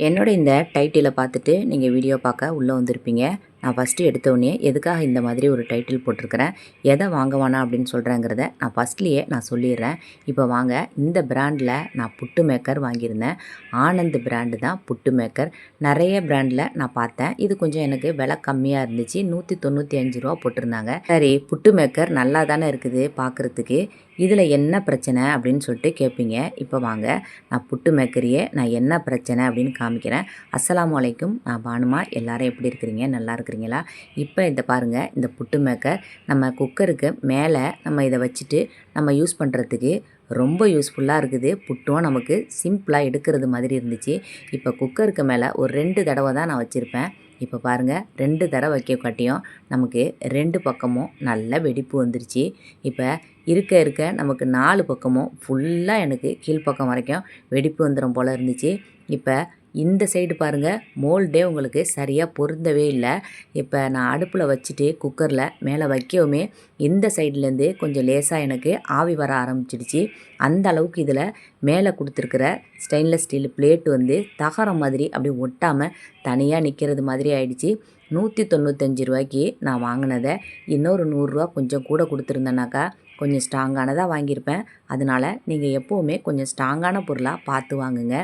என்னோட இந்த டைட்டிலை பார்த்துட்டு நீங்கள் வீடியோ பார்க்க உள்ளே வந்திருப்பீங்க. நான் ஃபஸ்ட்டு எடுத்தோடனே எதுக்காக இந்த மாதிரி ஒரு டைட்டில் போட்டிருக்கிறேன்? எதை வாங்க வேணாம் அப்படின்னு சொல்கிறேங்கிறத நான் ஃபஸ்ட்லேயே நான் சொல்லிடுறேன். இப்போ வாங்க இந்த பிராண்டில் நான் புட்டு மேக்கர் வாங்கியிருந்தேன். ஆனந்த் பிராண்டு தான் புட்டு மேக்கர் நிறைய பிராண்டில் நான் பார்த்தேன். இது கொஞ்சம் எனக்கு விலை கம்மியாக இருந்துச்சு. நூற்றி தொண்ணூற்றி அஞ்சு ரூபா போட்டிருந்தாங்க. சரி புட்டு மேக்கர் நல்லா தானே இருக்குது பார்க்குறதுக்கு. இதில் என்ன பிரச்சனை அப்படின்னு சொல்லிட்டு கேட்பீங்க இப்போ வாங்க நான் புட்டு மேக்கரியே நான் என்ன பிரச்சனை அப்படின்னு காமிக்கிறேன். அஸ்லாம் வலைக்கும் நான் பானுமா எல்லாரும் எப்படி இருக்கிறீங்க? நல்லா இருக்கிறீங்களா இப்போ இந்த பாருங்கள் இந்த புட்டு மேக்கர் நம்ம குக்கருக்கு மேலே நம்ம இதை வச்சுட்டு நம்ம யூஸ் பண்ணுறதுக்கு ரொம்ப யூஸ்ஃபுல்லாக இருக்குது. புட்டும் நமக்கு சிம்பிளாக எடுக்கிறது மாதிரி இருந்துச்சு. இப்போ குக்கருக்கு மேலே ஒரு ரெண்டு தடவை தான் நான் வச்சுருப்பேன். இப்போ பாருங்கள் ரெண்டு தடவை வைக்க காட்டியும் நமக்கு ரெண்டு பக்கமும் நல்ல வெடிப்பு வந்துருச்சு. இப்போ இருக்க இருக்க நமக்கு நாலு பக்கமும் ஃபுல்லாக எனக்கு கீழ்ப்பக்கம் வரைக்கும் வெடிப்பு வந்துடும் போல் இருந்துச்சு. இப்போ இந்த சைடு பாருங்கள் மோல்டே உங்களுக்கு சரியாக பொருந்தவே இல்லை. இப்போ நான் அடுப்பில் வச்சுட்டு குக்கரில் மேலே வைக்கவுமே இந்த சைட்லேருந்து கொஞ்சம் லேசாக எனக்கு ஆவி வர ஆரம்பிச்சிடுச்சு. அந்த அளவுக்கு இதில் மேலே கொடுத்துருக்கிற ஸ்டெயின்லெஸ் ஸ்டீல் பிளேட் வந்து தகரம் மாதிரி அப்படியே ஒட்டாமல் தனியாக நிற்கிறது மாதிரி ஆயிடுச்சு. நூற்றி தொண்ணூத்தஞ்சு ரூபாய்க்கு நான் வாங்கினதை இன்னொரு நூறுரூவா கொஞ்சம் கூட கொடுத்துருந்தேனாக்கா கொஞ்சம் ஸ்ட்ராங்கானதாக வாங்கியிருப்பேன். அதனால் நீங்கள் எப்போவுமே கொஞ்சம் ஸ்ட்ராங்கான பொருளாக பார்த்து வாங்குங்க.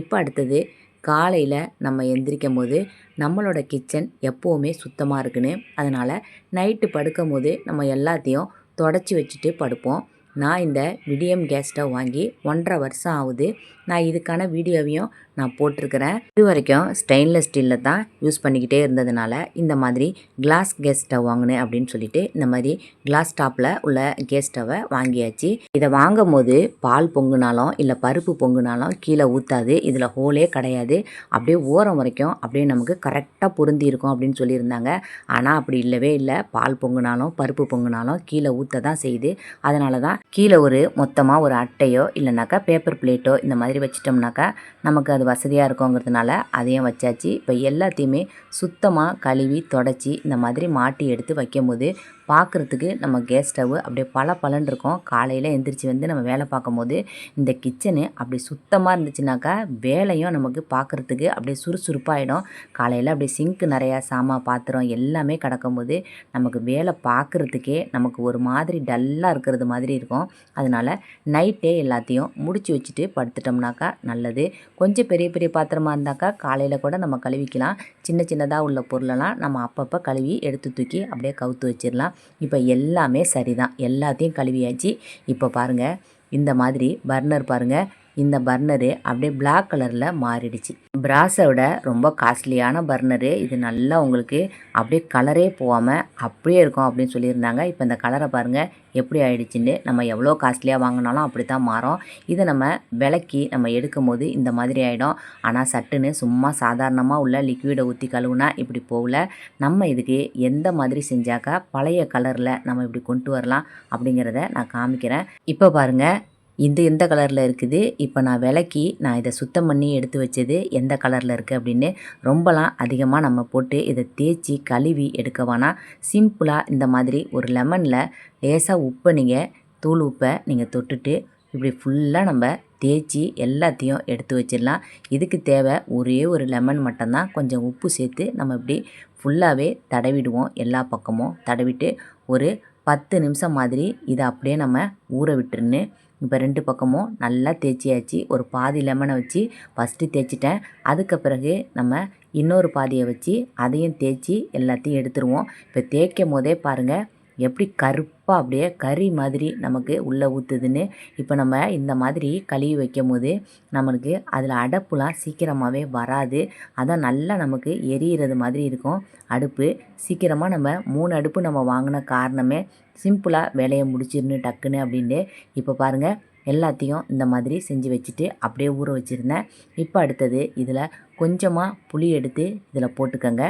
இப்போ அடுத்தது காலையில் நம்ம எந்திரிக்கும் போது நம்மளோட கிச்சன் எப்போவுமே சுத்தமாக இருக்குன்னு அதனால் நைட்டு படுக்கும் போது நம்ம எல்லாத்தையும் தொடச்சி வச்சுட்டு படுப்போம். நான் இந்த விடியம் கேஸ் ஸ்டவ் வாங்கி ஒன்றரை வருஷம் ஆகுது. நான் இதுக்கான வீடியோவையும் நான் போட்டிருக்கிறேன். இது வரைக்கும் ஸ்டெயின்லெஸ் ஸ்டீலில் தான் யூஸ் பண்ணிக்கிட்டே இருந்ததுனால இந்த மாதிரி கிளாஸ் கேஸ் ஸ்டவ் வாங்கினேன் அப்படின்னு சொல்லிட்டு இந்த மாதிரி கிளாஸ் டாப்பில் உள்ள கேஸ் ஸ்டவ்வை வாங்கியாச்சு. இதை வாங்கும் போது பால் பொங்குனாலும் இல்லை பருப்பு பொங்குனாலும் கீழே ஊற்றாது இதில் ஹோலே கிடையாது. அப்படியே ஓரம் வரைக்கும் அப்படியே நமக்கு கரெக்டாக பொருந்தி இருக்கும் அப்படின்னு சொல்லியிருந்தாங்க. ஆனால் அப்படி இல்லவே இல்லை. பால் பொங்குனாலும் பருப்பு பொங்குனாலும் கீழே ஊற்ற தான் செய்யுது. அதனால தான் கீழே ஒரு மொத்தமாக ஒரு அட்டையோ இல்லைனாக்கா பேப்பர் பிளேட்டோ இந்த மாதிரி வச்சிட்டோம்னாக்கா நமக்கு அது வசதியாக இருக்குங்கிறதுனால அதையும் வச்சாச்சு. இப்போ எல்லாத்தையுமே சுத்தமாக கழுவி தொடச்சி இந்த மாதிரி மாட்டி எடுத்து வைக்கும்போது பார்க்குறதுக்கு நம்ம கேஸ் ஸ்டவ் அப்படியே பல பலன் இருக்கும். காலையில் எந்திரிச்சு வந்து நம்ம வேலை பார்க்கும்போது இந்த கிச்சனு அப்படி சுத்தமாக இருந்துச்சுனாக்கா வேலையும் நமக்கு பார்க்குறதுக்கு அப்படியே சுறுசுறுப்பாகிடும் காலையில் அப்படியே சிங்க்கு நிறையா சாமான் பாத்திரம் எல்லாமே கிடக்கும்போது நமக்கு வேலை பார்க்குறதுக்கே நமக்கு ஒரு மாதிரி டல்லாக இருக்கிறது மாதிரி இருக்கும். அதனால் நைட்டே எல்லாத்தையும் முடிச்சு வச்சுட்டு படுத்துட்டோம்னாக்கா நல்லது. கொஞ்சம் பெரிய பெரிய பாத்திரமாக இருந்தாக்கா காலையில் கூட நம்ம கழுவிக்கலாம். சின்ன சின்னதாக உள்ள பொருளெல்லாம் நம்ம அப்பப்போ கழுவி எடுத்து தூக்கி அப்படியே கவுத்து வச்சிடலாம். இப்போ எல்லாமே சரிதான். எல்லாத்தையும் கழுவியாச்சு. இப்போ பாருங்கள் இந்த மாதிரி பர்னர் பாருங்கள் இந்த பர்னரு அப்படியே பிளாக் கலரில் மாறிடுச்சு. பிராஸை விட ரொம்ப காஸ்ட்லியான பர்னரு. இது நல்லா உங்களுக்கு அப்படியே கலரே போகாமல் அப்படியே இருக்கும் அப்படின்னு சொல்லியிருந்தாங்க. இப்போ இந்த கலரை பாருங்கள் எப்படி ஆயிடுச்சுன்னு. நம்ம எவ்வளோ காஸ்ட்லியாக வாங்கினாலும் அப்படி தான் மாறும். இதை நம்ம விளக்கி நம்ம எடுக்கும் போது இந்த மாதிரி ஆகிடும் ஆனால் சட்டுன்னு சும்மா சாதாரணமாக உள்ள லிக்விடை ஊற்றி கழுவுனா இப்படி போகல. நம்ம இதுக்கு எந்த மாதிரி செஞ்சாக்கா பழைய கலரில் நம்ம இப்படி கொண்டு வரலாம் அப்படிங்கிறத நான் காமிக்கிறேன். இப்போ பாருங்கள் இது எந்த கலரில் இருக்குது? இப்போ நான் விளக்கி நான் இதை சுத்தம் பண்ணி எடுத்து வச்சது எந்த கலரில் இருக்குது அப்படின்னு ரொம்பலாம் அதிகமாக நம்ம போட்டு இதை தேய்ச்சி கழுவி எடுக்க வேணாம். சிம்பிளாக இந்த மாதிரி ஒரு லெமனில் லேசாக உப்பை நீங்கள் தூள் உப்பை நீங்கள் தொட்டுட்டு இப்படி ஃபுல்லாக நம்ம தேய்ச்சி எல்லாத்தையும் எடுத்து வச்சிடலாம். இதுக்கு தேவை ஒரே ஒரு லெமன் மட்டும்தான். கொஞ்சம் உப்பு சேர்த்து நம்ம இப்படி ஃபுல்லாகவே தடவிடுவோம் எல்லா பக்கமும். தடவிட்டு ஒரு பத்து நிமிஷம் மாதிரி இதை அப்படியே நம்ம ஊற விட்டுருன்னு இப்போ ரெண்டு பக்கமும் நல்லா தேய்ச்சியாச்சு. ஒரு பாதி லெமனை வச்சு ஃபஸ்ட்டு தேய்ச்சிட்டேன். அதுக்கு பிறகு நம்ம இன்னொரு பாதியை வச்சு அதையும் தேய்ச்சி எல்லாத்தையும் எடுத்துருவோம். இப்போ தேய்க்கும் போதே பாருங்கள் எப்படி கருப்பாக அப்படியே கறி மாதிரி நமக்கு உள்ளே ஊற்றுதுன்னு இப்போ நம்ம இந்த மாதிரி கழுவி வைக்கும் போது நம்மளுக்கு அதில் அடப்புலாம் சீக்கிரமாகவே வராது. அதான் நல்லா நமக்கு எரியிறது மாதிரி இருக்கும். அடுப்பு சீக்கிரமாக நம்ம மூணு அடுப்பு நம்ம வாங்கின காரணமே சிம்பிளாக வேலையை முடிச்சிருன்னு டக்குன்னு அப்படின்ட்டு. இப்போ பாருங்கள் எல்லாத்தையும் இந்த மாதிரி செஞ்சு வச்சுட்டு அப்படியே ஊற வச்சுருந்தேன். இப்போ அடுத்தது இதில் கொஞ்சமாக புளி எடுத்து இதில் போட்டுக்கோங்க.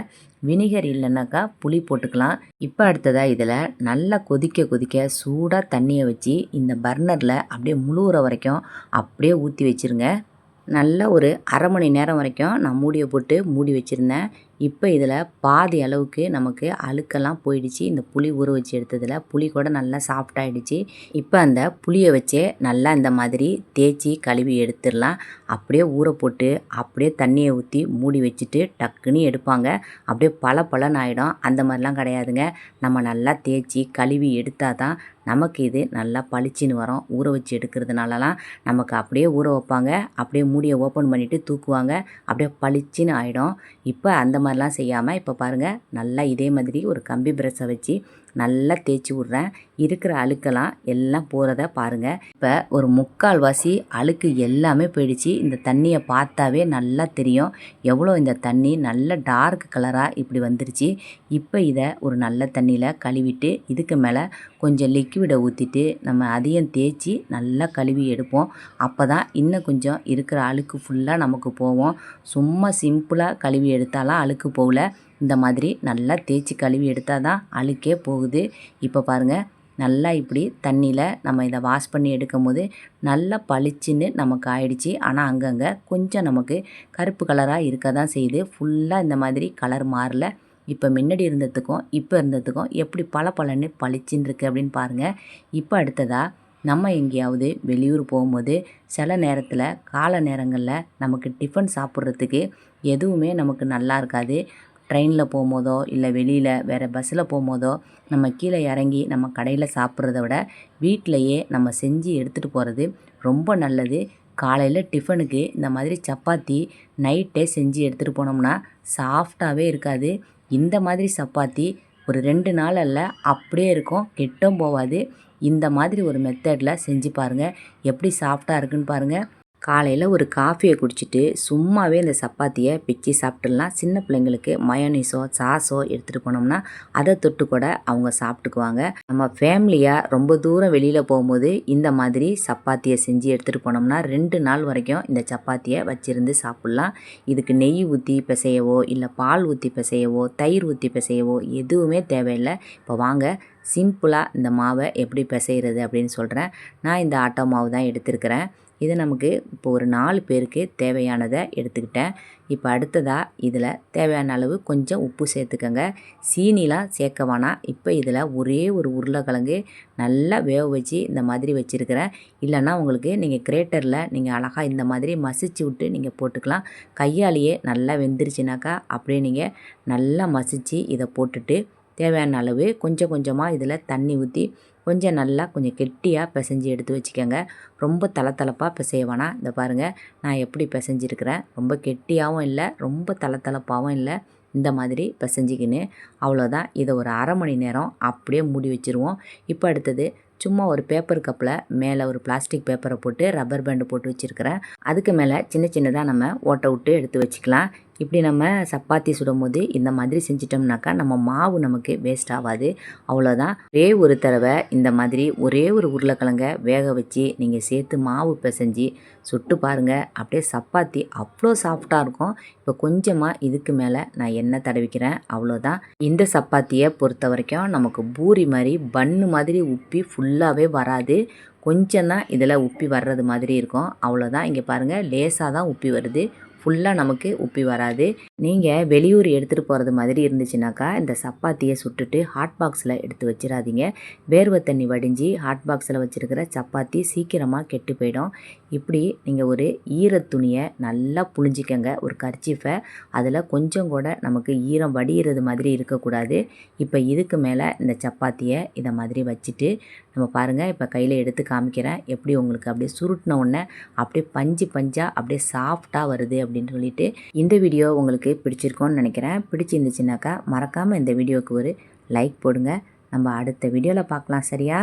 வினிகர் இல்லைன்னாக்கா புளி போட்டுக்கலாம். இப்போ அடுத்ததாக இதில் நல்லா கொதிக்க கொதிக்க சூடாக தண்ணியை வச்சு இந்த பர்னரில் அப்படியே முழுகிற வரைக்கும் அப்படியே ஊற்றி வச்சுருங்க. நல்ல ஒரு அரை மணி நேரம் வரைக்கும் நான் மூடியை போட்டு மூடி வச்சுருந்தேன். இப்போ இதில் பாதி அளவுக்கு நமக்கு அழுக்கெல்லாம் போயிடுச்சு. இந்த புளி ஊற வச்சு எடுத்ததில் புளி கூட நல்லா சாஃப்டாகிடுச்சு இப்போ அந்த புளியை வச்சே நல்லா இந்த மாதிரி தேய்ச்சி கழுவி எடுத்துடலாம். அப்படியே ஊற போட்டு அப்படியே தண்ணியை ஊற்றி மூடி வச்சுட்டு டக்குன்னு எடுப்பாங்க. அப்படியே பல பலன் ஆகிடும் அந்த மாதிரிலாம் கிடையாதுங்க. நம்ம நல்லா தேய்ச்சி கழுவி எடுத்தால் தான் நமக்கு இது நல்லா பளிச்சின்னு வரும். ஊற வச்சு எடுக்கிறதுனாலலாம் நமக்கு அப்படியே ஊற வைப்பாங்க. அப்படியே மூடியை ஓப்பன் பண்ணிவிட்டு தூக்குவாங்க. அப்படியே பளிச்சின்னு ஆகிடும் இப்போ அந்த மாதிரிலாம் செய்யாமல் இப்போ பாருங்கள் நல்லா இதே மாதிரி ஒரு கம்பி பிரஷை வச்சு நல்லா தேய்ச்சி விட்றேன். இருக்கிற அழுக்கெல்லாம் எல்லாம் போகிறத பாருங்கள் இப்போ ஒரு முக்கால்வாசி அழுக்கு எல்லாமே போயிடுச்சு. இந்த தண்ணியை பார்த்தாவே நல்லா தெரியும். எவ்வளோ இந்த தண்ணி நல்ல டார்க் கலராக இப்படி வந்துருச்சு. இப்போ இதை ஒரு நல்ல தண்ணியில் கழுவிட்டு இதுக்கு மேலே கொஞ்சம் லிக்விடை ஊற்றிட்டு நம்ம அதையும் தேய்ச்சி நல்லா கழுவி எடுப்போம். அப்போ தான் இன்னும் கொஞ்சம் இருக்கிற அழுக்கு ஃபுல்லாக நமக்கு போவோம் சும்மா சிம்பிளாக கழுவி எடுத்தாலாம் அழுக்கு போகல. இந்த மாதிரி நல்லா தேய்ச்சி கழுவி எடுத்தால் தான் அழுக்கே போகுது. இப்போ பாருங்கள் நல்லா இப்படி தண்ணியில் நம்ம இதை வாஷ் பண்ணி எடுக்கும் போது நல்லா பளிச்சுன்னு நமக்கு ஆயிடுச்சு. ஆனால் அங்கங்கே கொஞ்சம் நமக்கு கருப்பு கலராக இருக்க தான் செய்யுது. ஃபுல்லாக இந்த மாதிரி கலர் மாறல. இப்போ முன்னாடி இருந்ததுக்கும் இப்போ இருந்ததுக்கும் எப்படி பல பலன்னு பளிச்சுன்னு இருக்குது அப்படின்னு பாருங்கள் இப்போ அடுத்ததாக நம்ம எங்கேயாவது வெளியூர் போகும்போது சில நேரத்தில் கால நேரங்களில் நமக்கு டிஃபன் சாப்பிட்றதுக்கு எதுவுமே நமக்கு நல்லா இருக்காது. ட்ரெயினில் போகும்போதோ இல்லை வெளியில் வேறு பஸ்ஸில் போகும்போதோ நம்ம கீழே இறங்கி நம்ம கடையில் சாப்பிட்றத விட வீட்டிலையே நம்ம செஞ்சு எடுத்துகிட்டு போகிறது ரொம்ப நல்லது. காலையில் டிஃபனுக்கு இந்த மாதிரி சப்பாத்தி நைட்டே செஞ்சு எடுத்துகிட்டு போனோம்னா சாஃப்டாகவே இருக்காது. இந்த மாதிரி சப்பாத்தி ஒரு ரெண்டு நாள் அல்ல அப்படியே இருக்கும் கெட்டும் போகாது. இந்த மாதிரி ஒரு மெத்தடில் செஞ்சு பாருங்கள் எப்படி சாஃப்டாக இருக்குன்னு பாருங்கள் காலையில் ஒரு காஃபியை குடிச்சிட்டு சும்மாவே இந்த சப்பாத்தியை பிச்சு சாப்பிட்டுடலாம். சின்ன பிள்ளைங்களுக்கு மயோனீஸோ சாஸோ எடுத்துகிட்டு போனோம்னா அதை தொட்டு கூட அவங்க சாப்பிட்டுக்குவாங்க. நம்ம ஃபேமிலியாக ரொம்ப தூரம் வெளியில் போகும்போது இந்த மாதிரி சப்பாத்தியை செஞ்சு எடுத்துகிட்டு போனோம்னா ரெண்டு நாள் வரைக்கும் இந்த சப்பாத்தியை வச்சுருந்து சாப்பிட்லாம். இதுக்கு நெய் ஊற்றி பிசையவோ இல்லை பால் ஊற்றி பிசையவோ தயிர் ஊற்றி பிசையவோ எதுவுமே தேவையில்லை. இப்போ வாங்க சிம்பிளாக இந்த மாவை எப்படி பிசைகிறது அப்படின்னு சொல்கிறேன் நான் இந்த ஆட்டோ மாவு தான் எடுத்திருக்கிறேன். இது நமக்கு இப்போ ஒரு நாலு பேருக்கு தேவையானதை எடுத்துக்கிட்டேன். இப்போ அடுத்ததாக இதில் தேவையான அளவு கொஞ்சம் உப்பு சேர்த்துக்கோங்க. சீனிலாம் சேர்க்க வேணாம். இப்போ இதில் ஒரே ஒரு உருளைக்கிழங்கு நல்லா வேக வச்சு இந்த மாதிரி வச்சுருக்கிறேன். இல்லைன்னா உங்களுக்கு நீங்கள் கிரேட்டரில் நீங்கள் அழகாக இந்த மாதிரி மசிச்சு விட்டு நீங்கள் போட்டுக்கலாம். கையாலேயே நல்லா வெந்துருச்சுனாக்கா அப்படியே நீங்கள் நல்லா மசித்து இதை போட்டுட்டு தேவையான அளவு கொஞ்சம் கொஞ்சமாக இதில் தண்ணி ஊற்றி கொஞ்சம் நல்லா கொஞ்சம் கெட்டியாக பிசைஞ்சு எடுத்து வச்சுக்கோங்க. ரொம்ப தளத்தளப்பாக பிசைய வேணாம். இந்த பாருங்கள் நான் எப்படி பிசைஞ்சிருக்கிறேன்? ரொம்ப கெட்டியாகவும் இல்லை ரொம்ப தளத்தளப்பாகவும் இல்லை. இந்த மாதிரி பிசைஞ்சிக்கின்னு அவ்வளோதான் இதை ஒரு அரை மணி நேரம் அப்படியே மூடி வச்சுருவோம். இப்போ அடுத்தது சும்மா ஒரு பேப்பர் கப்பில் மேலே ஒரு பிளாஸ்டிக் பேப்பரை போட்டு ரப்பர் பேண்டு போட்டு வச்சுருக்கிறேன். அதுக்கு மேலே சின்ன சின்னதாக நம்ம ஓட்டை விட்டு எடுத்து வச்சுக்கலாம். இப்படி நம்ம சப்பாத்தி சுடும்போது இந்த மாதிரி செஞ்சிட்டோம்னாக்கா நம்ம மாவு நமக்கு வேஸ்ட் ஆகாது. அவ்வளோதான் ஒரே ஒரு தடவை இந்த மாதிரி ஒரே ஒரு உருளைக்கிழங்க வேக வச்சு நீங்கள் சேர்த்து மாவு பிசைஞ்சு சுட்டு பாருங்கள் அப்படியே சப்பாத்தி அவ்வளோ சாஃப்டாக இருக்கும். இப்போ கொஞ்சமாக இதுக்கு மேலே நான் எண்ணெய் தடவிக்கிறேன். அவ்வளோதான் இந்த சப்பாத்தியை பொறுத்த வரைக்கும் நமக்கு பூரி மாதிரி பன்னு மாதிரி உப்பி ஃபுல்லாகவே வராது. கொஞ்சம் தான் இதில் உப்பி வர்றது மாதிரி இருக்கும். அவ்வளோதான் இங்கே பாருங்கள் லேசாக தான் உப்பி வருது. ஃபுல்லாக நமக்கு உப்பி வராது. நீங்கள் வெளியூர் எடுத்துகிட்டு போகிறது மாதிரி இருந்துச்சுனாக்கா இந்த சப்பாத்தியை சுட்டுட்டு ஹாட் பாக்ஸில் எடுத்து வச்சிடாதீங்க வேர்வை தண்ணி வடிஞ்சு ஹாட் பாக்ஸில் வச்சுருக்கிற சப்பாத்தி சீக்கிரமாக கெட்டு போயிடும். இப்படி நீங்கள் ஒரு ஈர துணியை நல்லா புழிஞ்சிக்கங்க. ஒரு கர்ச்சிஃபை அதில் கொஞ்சம் கூட நமக்கு ஈரம் வடிகிறது மாதிரி இருக்கக்கூடாது. இப்போ இதுக்கு மேலே இந்த சப்பாத்தியை இதை மாதிரி வச்சுட்டு நம்ம பாருங்கள் இப்போ கையில் எடுத்து காமிக்கிறேன். எப்படி உங்களுக்கு அப்படியே சுருட்டின உடனே அப்படியே பஞ்சு பஞ்சாக அப்படியே சாஃப்டாக வருது அப்படின்னு சொல்லிட்டு இந்த வீடியோ உங்களுக்கு பிடிச்சிருக்கோன்னு நினைக்கிறேன். பிடிச்சிருந்துச்சுனாக்கா மறக்காமல் இந்த வீடியோவுக்கு ஒரு லைக் போடுங்க. நம்ம அடுத்த வீடியோவில் பார்க்கலாம் சரியா?